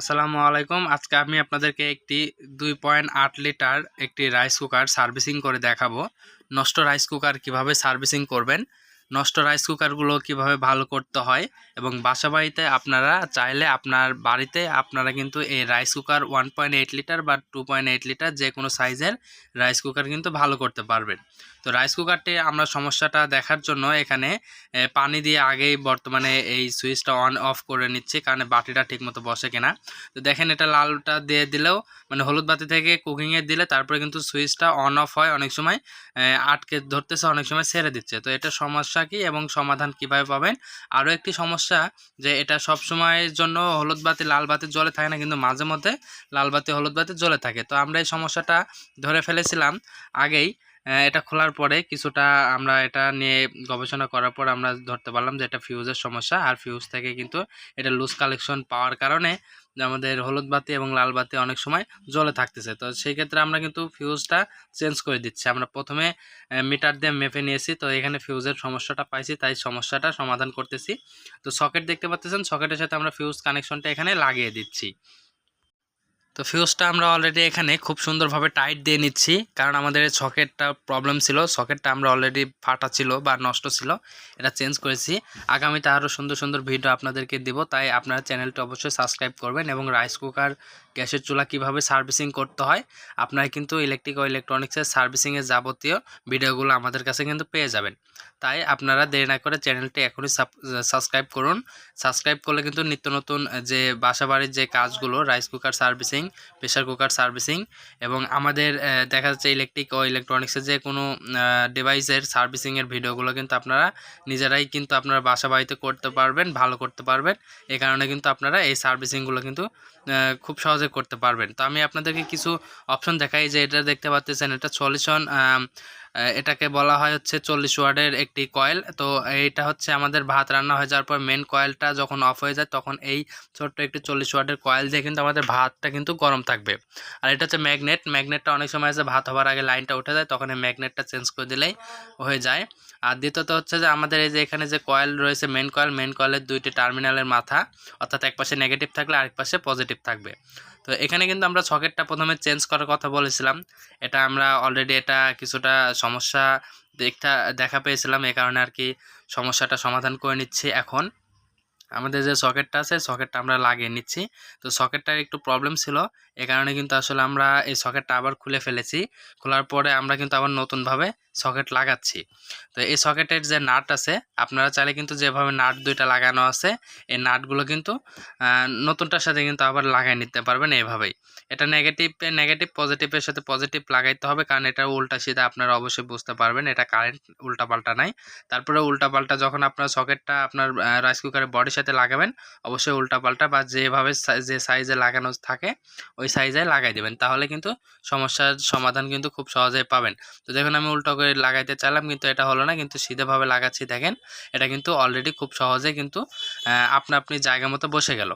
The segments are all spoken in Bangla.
আসসালামু আলাইকুম। আজকে আমি আপনাদেরকে একটি দুই পয়েন্ট আট লিটার একটি রাইস কুকার সার্ভিসিং করে দেখাবো। নষ্ট রাইস কুকার কীভাবে সার্ভিসিং করবেন? নষ্ট রাইস কুকারগুলো কীভাবে ভালো করতে হয় এবং বাসা বাড়িতে আপনারা চাইলে আপনার বাড়িতে আপনারা কিন্তু এই rice cooker one point eight litre বা টু পয়েন্ট এইট লিটার যে কোনো সাইজের রাইস কুকার কিন্তু ভালো করতে পারবেন। তো রাইস কুকারটি আমরা সমস্যাটা দেখার জন্য এখানে পানি দিয়ে আগেই বর্তমানে এই সুইচটা অন অফ করে নিচ্ছি কারণ বাটিটা ঠিকমতো বসে কিনা। তো দেখেন এটা লালটা দিয়ে দিলেও মানে হলুদ বাতি থেকে কুকিংয়ে দিলে তারপরে কিন্তু সুইচটা অন অফ হয়, অনেক সময় আটকে ধরতেছে, অনেক সময় ছেড়ে দিচ্ছে। তো এটা সমস্যা কি এবং সমাধান কীভাবে পাবেন? আরও একটি সমস্যা যে এটা সব সময়ের জন্য হলুদ বাতি, লাল বাতি জ্বলে থাকে না, কিন্তু মাঝে মধ্যে লাল বাতি, হলুদ বাতি জ্বলে থাকে। তো আমরা এই সমস্যাটা ধরে ফেলেছিলাম আগেই। এটা খোলার পরে কিছুটা আমরা এটা নিয়ে গবেষণা করার পর আমরা ধরতে পারলাম যে এটা ফিউজের সমস্যা। আর ফিউজ থেকে কিন্তু এটা লুজ কালেকশন পাওয়ার কারণে আমাদের হলুদ বাতি এবং লাল বাতি অনেক সময় জ্বলে থাকতেছে। তো সেই ক্ষেত্রে আমরা কিন্তু ফিউজটা চেঞ্জ করে দিচ্ছি। আমরা প্রথমে মিটার দিয়ে মেপে নিয়েছি। তো এখানে ফিউজের সমস্যাটা পাইছি, তাই সমস্যাটা সমাধান করতেছি। তো সকেট দেখতে পাচ্ছেন সকেটের সাথে আমরা ফিউজ কানেকশনটা এখানে লাগিয়ে দিচ্ছি। তো ফিউজটা আমরা অলরেডি এখানে খুব সুন্দরভাবে টাইট দিয়ে নিচ্ছি। কারণ আমাদের সকেটটা প্রবলেম ছিল। সকেটটা আমরা অলরেডি ফাটা ছিল বা নষ্ট ছিল। এটা চেঞ্জ করেছি। আগামীতে আরও সুন্দর সুন্দর ভিডিও আপনাদেরকে দিব। তাই আপনারা চ্যানেলটা অবশ্যই সাবস্ক্রাইব করবেন এবং রাইস কুকার গ্যাসের চুলা কীভাবে সার্ভিসিং করতে হয়, আপনারা কিন্তু ইলেকট্রিক ও ইলেকট্রনিক্সের সার্ভিসিংয়ের যাবতীয় ভিডিওগুলো আমাদের কাছে কিন্তু পেয়ে যাবেন। তাই আপনারা দেরি না করে চ্যানেলটি এখনই সাবস্ক্রাইব করুন। সাবস্ক্রাইব করলে কিন্তু নিত্য নতুন যে বাসাবাড়ির যে কাজগুলো rice cooker servicing pressure cooker servicing এবং আমাদের দেখা যাচ্ছে ইলেকট্রিক ও ইলেকট্রনিক্সের যে কোনো ডিভাইসের সার্ভিসিংয়ের ভিডিওগুলো কিন্তু আপনারা নিজেরাই কিন্তু আপনারা বাসা বাড়িতে করতে পারবেন, ভালো করতে পারবেন। এ কারণে কিন্তু আপনারা এই সার্ভিসিংগুলো কিন্তু খুব সহজে করতে পারবেন। তো আমি আপনাদেরকে কিছু অপশন দেখাই যে এটা দেখতে পাচ্ছেন, এটা সলিউশন এটাকে বলা হয় হচ্ছে চল্লিশ ওয়ার্ডের একটি কয়েল। তো এইটা হচ্ছে আমাদের ভাত রান্না হয়ে যাওয়ার পর মেন কয়েলটা যখন অফ হয়ে যায়, তখন এই ছোট্ট একটি চল্লিশ ওয়ার্ডের কয়েল দিয়ে কিন্তু আমাদের ভাতটা কিন্তু গরম থাকবে। আর এটা হচ্ছে ম্যাগনেট ম্যাগনেটটা অনেক সময় আছে ভাত হওয়ার আগে লাইনটা উঠে যায়, তখন এই ম্যাগনেটটা চেঞ্জ করে দিলেই হয়ে যায়। আর দ্বিতীয়ত হচ্ছে যে আমাদের এই যে এখানে যে কয়েল রয়েছে মেন কয়েল মেন কয়েলের দুইটি টার্মিনালের মাথা, অর্থাৎ এক পাশে নেগেটিভ থাকলে আরেক পাশে পজিটিভ থাকবে। তো এখানে কিন্তু আমরা সকেটটা প্রথমে চেঞ্জ করার কথা বলেছিলাম। এটা আমরা অলরেডি এটা কিছুটা সমস্যা দেখটা, দেখা পেয়েছিলাম, এ কারণে আর কি সমস্যাটা সমাধান করে নিচ্ছি এখন। আমাদের যে সকেটটা আছে, সকেটটা আমরা লাগিয়ে নিচ্ছি। তো সকেটটার একটু প্রবলেম ছিল, এ কারণে কিন্তু আসলে আমরা এই সকেটটা আবার খুলে ফেলেছি। খোলার পরে আমরা কিন্তু আবার নতুনভাবে সকেট লাগাচ্ছি। তো এই সকেটের যে নাট আছে, আপনারা চাইলে কিন্তু যেভাবে নাট দুইটা লাগানো আছে, এই নাটগুলো কিন্তু নতুনটার সাথে কিন্তু আবার লাগাই নিতে পারবেন এইভাবেই এটা নেগেটিভ নেগেটিভ পজিটিভের সাথে পজিটিভ লাগাইতে হবে, কারণ এটা উল্টা সিধা আপনারা অবশ্যই বুঝতে পারবেন, এটা কারেন্ট উল্টা পাল্টা নাই। তারপরে উল্টা পাল্টা যখন আপনার সকেটটা আপনার রাইস কুকারের বডির সাথে লাগাবেন, অবশ্যই উল্টা পাল্টা বা যেভাবে যে সাইজে লাগানো থাকে, ওই সাইজে লাগাই দেবেন। তাহলে কিন্তু সমস্যার সমাধান কিন্তু খুব সহজেই পাবেন। তো দেখুন, আমি উল্টো করে লাগাইতে চাইলাম, কিন্তু এটা হলো না, কিন্তু সিধেভাবে লাগাচ্ছি, দেখেন। এটা কিন্তু অলরেডি খুব সহজে কিন্তু আপনা আপনি জায়গা মতো বসে গেল।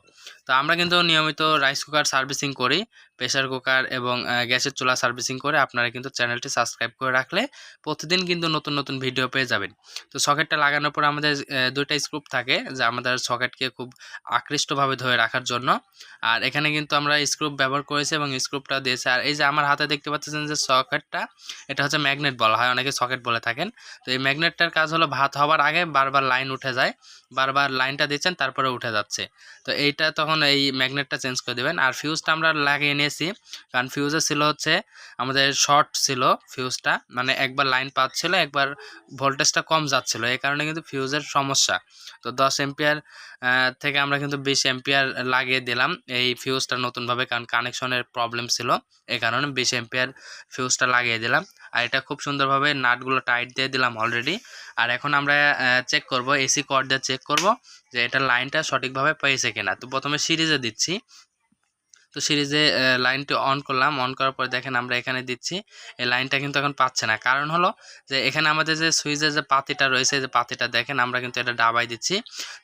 তো আমরা কিন্তু নিয়মিত রাইস কুকার সার্ভিসিং করি। প্রেশার কুকার এবং গ্যাসের চুলা সার্ভিসিং করে আপনারা কিন্তু চ্যানেলটি সাবস্ক্রাইব করে রাখলে প্রতিদিন কিন্তু নতুন নতুন ভিডিও পেয়ে যাবেন। তো সকেটটা লাগানোর পর আমাদের দুইটা স্ক্রুপ থাকে যা আমাদের সকেটকে খুব আকৃষ্টভাবে ধরে রাখার জন্য। আর এখানে কিন্তু আমরা স্ক্রুপ ব্যবহার করেছি এবং স্ক্রুপটা দিয়েছি। আর এই যে আমার হাতে দেখতে পাচ্ছেন যে সকেটটা, এটা হচ্ছে ম্যাগনেট বলা হয়, অনেকে সকেট বলে থাকেন। তো এই ম্যাগনেটটার কাজ হলো ভাত হওয়ার আগে বারবার লাইন উঠে যায়, বারবার লাইনটা দিচ্ছেন, তারপরে উঠে যাচ্ছে। তো এইটা তখন এই ম্যাগনেটটা চেঞ্জ করে দেবেন। আর ফিউজটা আমরা লাগিয়ে নিয়েছি। কারণ ফিউজে ছিল হচ্ছে আমাদের শর্ট ছিল ফিউজটা মানে একবার লাইন পাচ্ছিল একবার ভোল্টেজটা কম যাচ্ছিল। এই কারণে কিন্তু ফিউজের সমস্যা। তো দশ এম্পিয়ার থেকে আমরা কিন্তু বিশ এম্পিয়ার লাগিয়ে দিলাম এই ফিউজটা নতুনভাবে। কারণ কানেকশনের প্রবলেম ছিল। এই কারণে বিশ এম্পিয়ার ফিউজটা লাগিয়ে দিলাম। আর এটা খুব সুন্দরভাবে নাটগুলো টাইট দিয়ে দিলাম অলরেডি আর এখন আমরা চেক করব এসি কর্ড দিয়ে চেক করব যে এটা লাইনটা সঠিকভাবে পেয়েছে কিনা। তো প্রথমে সিরিজে দিচ্ছি। তো সিরিজে লাইনটি অন করলাম। অন করার পর দেখেন আমরা এখানে দিচ্ছি। এই লাইনটা কিন্তু এখন পাচ্ছে না। কারণ হলো যে, এখানে আমাদের যে সুইচের যে পাতিটা রয়েছে, যে পাতিটা দেখেন আমরা কিন্তু এটা ডাবাই দিচ্ছি।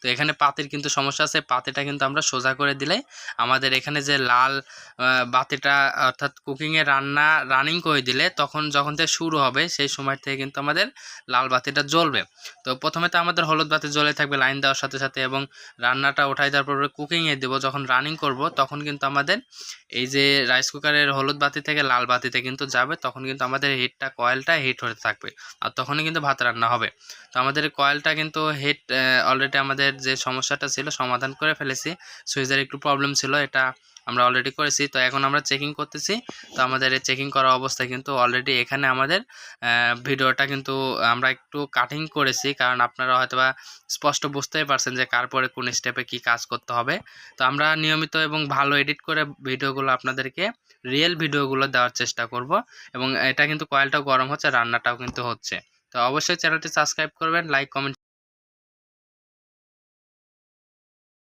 তো এখানে পাতির কিন্তু সমস্যা আছে। পাতিটা কিন্তু আমরা সোজা করে দিলে আমাদের এখানে যে লাল বাতিটা, অর্থাৎ কুকিংয়ে রান্না রানিং করে দিলে তখন যখন থেকে শুরু হবে, সেই সময় থেকে কিন্তু আমাদের লাল বাতিটা জ্বলবে। তো প্রথমে তো আমাদের হলুদ বাতি জ্বলে থাকবে লাইন দেওয়ার সাথে সাথে এবং রান্নাটা উঠাই দেওয়ার পর কুকিংয়ে দেবো। যখন রানিং করব, তখন কিন্তু আমাদের এই যে রাইস কুকারের হলুদ বাতি থেকে লাল বাতিতে কিন্তু যাবে, তখন কিন্তু আমাদের হিটটা কয়েলটা হিট হতে থাকবে আর তখনই কিন্তু ভাত রান্না হবে। তো আমাদের কয়েলটা কিন্তু হিট অলরেডি আমাদের যে সমস্যাটা ছিল, সমাধান করে ফেলেছি। সুইচের একটু প্রবলেম ছিল, এটা আমরা অলরেডি করেছি। তো এখন আমরা চেকিং করতেছি। তো আমাদের এই চেকিং করা অবস্থায় কিন্তু অলরেডি এখানে আমাদের ভিডিওটা কিন্তু আমরা একটু কাটিং করেছি। কারণ আপনারা হয়তোবা স্পষ্ট বুঝতেই পারছেন যে কার পরে কোন স্টেপে কি কাজ করতে হবে। তো আমরা নিয়মিত এবং ভালো এডিট করে ভিডিওগুলো আপনাদেরকে রিয়েল ভিডিওগুলো দেওয়ার চেষ্টা করব। এবং এটা কিন্তু কয়েলটাও গরম হচ্ছে, রান্নাটাও কিন্তু হচ্ছে। তো অবশ্যই চ্যানেলটি সাবস্ক্রাইব করবেন লাইক কমেন্ট